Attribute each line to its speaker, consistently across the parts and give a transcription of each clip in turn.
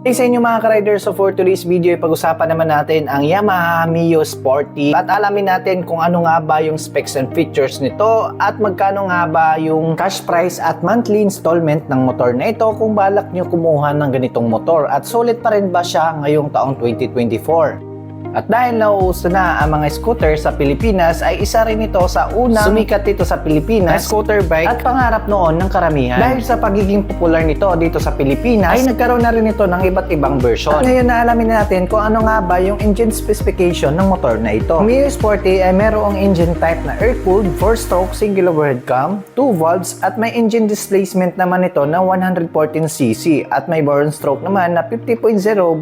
Speaker 1: Hey sa inyo mga ka-riders, so for today's video ay pag-usapan naman natin ang Yamaha Mio Sporty at alamin natin kung ano nga ba yung specs and features nito at magkano nga ba yung cash price at monthly installment ng motor na ito kung balak nyo kumuha ng ganitong motor at solid pa rin ba siya ngayong taong 2024. At dahil nauuso na ang mga scooter sa Pilipinas ay isa rin ito sa unang sumikat dito sa Pilipinas na scooter bike at pangarap noon ng karamihan. Dahil sa pagiging popular nito dito sa Pilipinas ay nagkaroon na rin ito ng iba't ibang version. At ngayon naalamin natin kung ano nga ba yung engine specification ng motor na ito. Ang Mio Sporty ay merong engine type na air-cooled 4-stroke single overhead cam, 2 valves at may engine displacement naman ito na 114cc at may bore and stroke naman na 50.0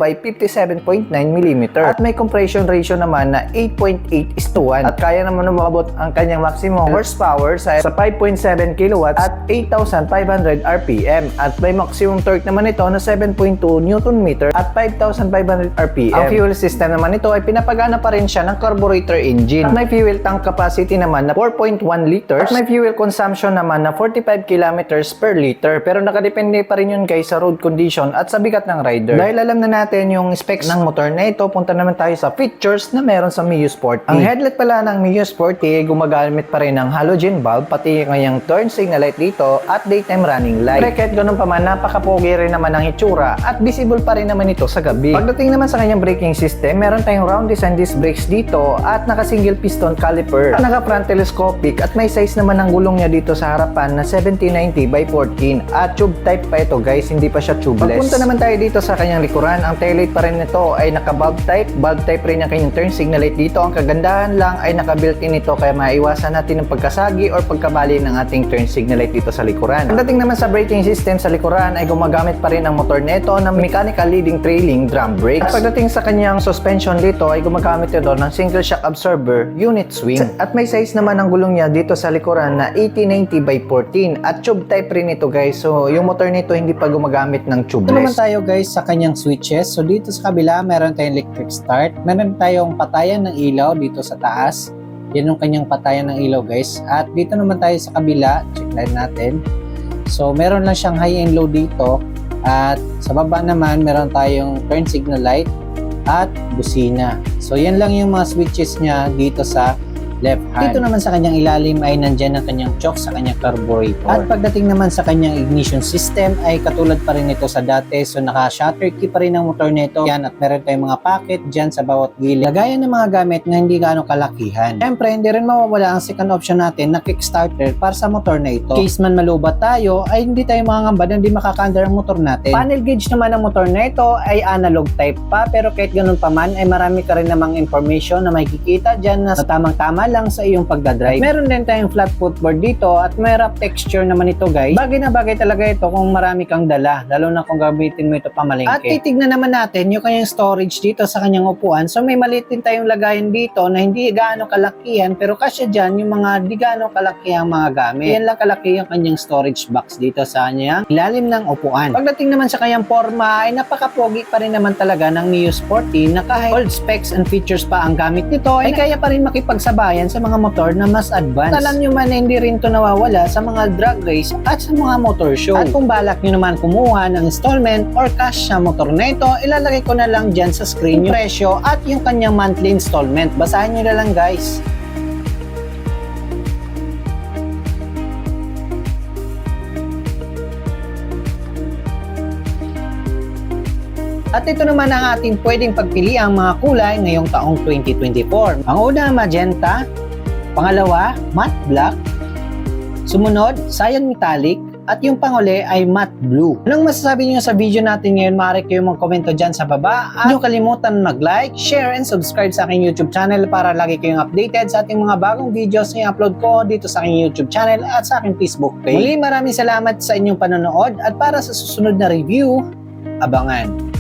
Speaker 1: by 57.9 mm at may compression ratio naman na 8.8 is to 1 at kaya naman umabot ang kanyang maximum horsepower sa, sa 5.7 kilowatts at 8,500 RPM at may maximum torque naman ito na 7.2 Newton meter at 5,500 RPM. Ang fuel system naman ito ay pinapagana pa rin siya ng carburetor engine. At may fuel tank capacity naman na 4.1 liters. At may fuel consumption naman na 45 kilometers per liter. Pero nakadepende pa rin yun guys sa road condition at sa bigat ng rider. Dahil alam na natin yung specs ng motor na ito, punta naman tayo sa features na meron sa Mio Sporty. Ang headlight pala ng Mio Sporty ay gumagamit pa rin ng halogen bulb pati yung kanyang turn signal light dito at daytime running light. Pero kahit ganun pa man, napakapogi rin naman ang itsura at visible pa rin naman ito sa gabi. Pagdating naman sa kanyang braking system, meron tayong round design disc brakes dito at naka single piston caliper at naka front telescopic at may size naman ng gulong niya dito sa harapan na 7090 by 14 at tube type pa ito guys, hindi pa siya tubeless. Pagpunta naman tayo dito sa kanyang likuran, ang taillight pa rin nito ay naka bulb type, bulb type rin ang kanyang turn signal light dito. Ang kagandahan lang ay naka built-in ito kaya maiwasan natin ang pagkasagi or pagkabali ng ating turn signal light dito sa likuran. Pagdating naman sa braking system sa likuran ay gumagamit pa rin ang motor nito ng mechanical leading trailing drum brakes. At pagdating sa kanyang suspension dito ay gumagamit ito ng single shock absorber unit swing. At may size naman ang gulong niya dito sa likuran na 8090 by 14 at tube type rin ito guys. So yung motor nito hindi pa gumagamit ng tubeless.
Speaker 2: Ito naman tayo guys sa kanyang switches. So dito sa kabila, meron tayong electric start. Meron tayong patayan ng ilaw dito sa taas. Yan yung kanyang patayan ng ilaw guys. At dito naman tayo sa kabila, check line natin. So meron lang siyang high and low dito. At sa baba naman, meron tayong turn signal light at busina. So yan lang yung mga switches niya dito sa left hand. Dito naman sa kanyang ilalim ay nandyan ang kanyang choke sa kanyang carburetor. At pagdating naman sa kanyang ignition system ay katulad pa rin ito sa dati. So naka-shutter key pa rin ang motor nito. Yan at meron tayong mga pocket dyan sa bawat gilid. Lagaya ng mga gamit na hindi gaano kalakihan. Siyempre, hindi rin mawawala ang second option natin na kickstarter para sa motor na ito. Case man malubat tayo ay hindi tayo mangangamba na hindi makakaandar ang motor natin. Panel gauge naman ang motor na ito ay analog type pa pero kahit ganun pa man ay marami ka rin namang information na makikita dyan na tamang-tama lang sa iyong pagdadrive. Meron din tayong flat footboard dito at may rough texture naman ito guys. Bagay na bagay talaga ito kung marami kang dala, lalo na kung gamitin mo ito pamalengke. At titignan naman natin yung kanyang storage dito sa kanyang upuan. So may maliit din tayong lagayan dito na hindi gaano kalakihan pero kasya dyan yung mga di gaano kalakihang mga gamit. Yan lang kalaki yung kanyang storage box dito sa kanyang ilalim ng upuan. Pagdating naman sa kanyang forma ay napakapogi pa rin naman talaga ng Mio Sporty na kahit old specs and features pa ang gamit nito ay kaya pa rin makipagsabayan sa mga motor na mas advanced. At alam nyo man na hindi rin to nawawala sa mga drag race at sa mga motor show. At kung balak nyo naman kumuha ng installment or cash sa motor na ito, ilalagay ko na lang dyan sa screen yung presyo at yung kanyang monthly installment. Basahin nyo na lang guys. At ito naman ang ating pwedeng pagpili ang mga kulay ngayong taong 2024. Ang una, magenta. Pangalawa, matte black. Sumunod, cyan metallic. At yung panguli ay matte blue. Anong masasabi niyo sa video natin ngayon? Maaari kayo mag-komento dyan sa baba. At huwag kalimutan mag-like, share, and subscribe sa aking YouTube channel para lagi kayong updated sa ating mga bagong videos na i-upload ko dito sa aking YouTube channel at sa aking Facebook page. Muli, maraming salamat sa inyong panonood at para sa susunod na review, abangan.